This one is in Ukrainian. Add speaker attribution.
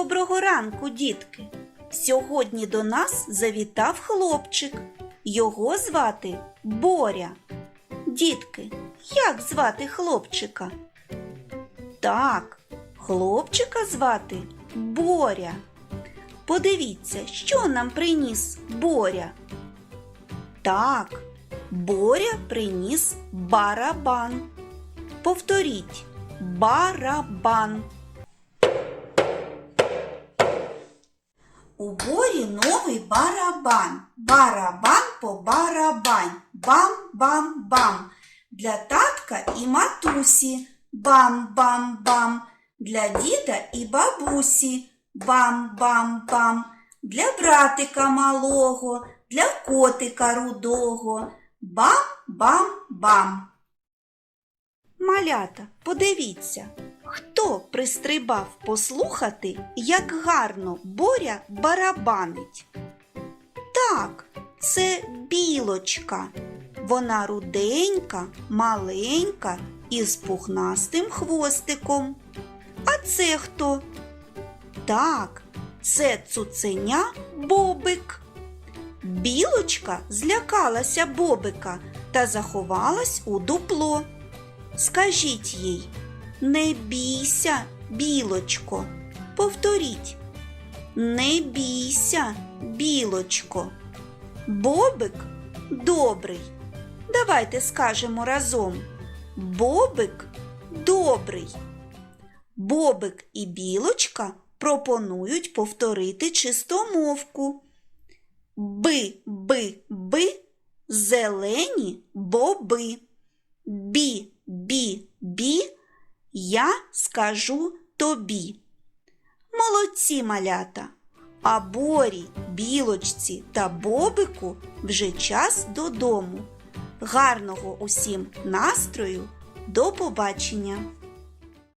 Speaker 1: Доброго ранку, дітки! Сьогодні до нас завітав хлопчик. Його звати Боря. Дітки, як звати хлопчика? Так, хлопчика звати Боря. Подивіться, що нам приніс Боря. Так, Боря приніс барабан. Повторіть барабан. У борі новий барабан. Барабан по барабань. Бам-бам-бам. Для татка і матусі. Бам-бам-бам. Для діда і бабусі. Бам-бам-бам. Для братика малого, для котика рудого. Бам-бам-бам. Малята, подивіться, хто пристрибав послухати, як гарно Боря барабанить? Так, це білочка. Вона руденька, маленька і з пухнастим хвостиком. А це хто? Так, це цуценя Бобик. Білочка злякалася Бобика та заховалась у дупло. Скажіть їй, не бійся, білочко. Повторіть, не бійся, білочко. Бобик добрий. Давайте скажемо разом. Бобик добрий. Бобик і білочка пропонують повторити чистомовку. Би, би, би, зелені боби. Бі, скажу тобі. Молодці малята, а борі, білочці та бобику вже час додому. Гарного усім настрою, до побачення!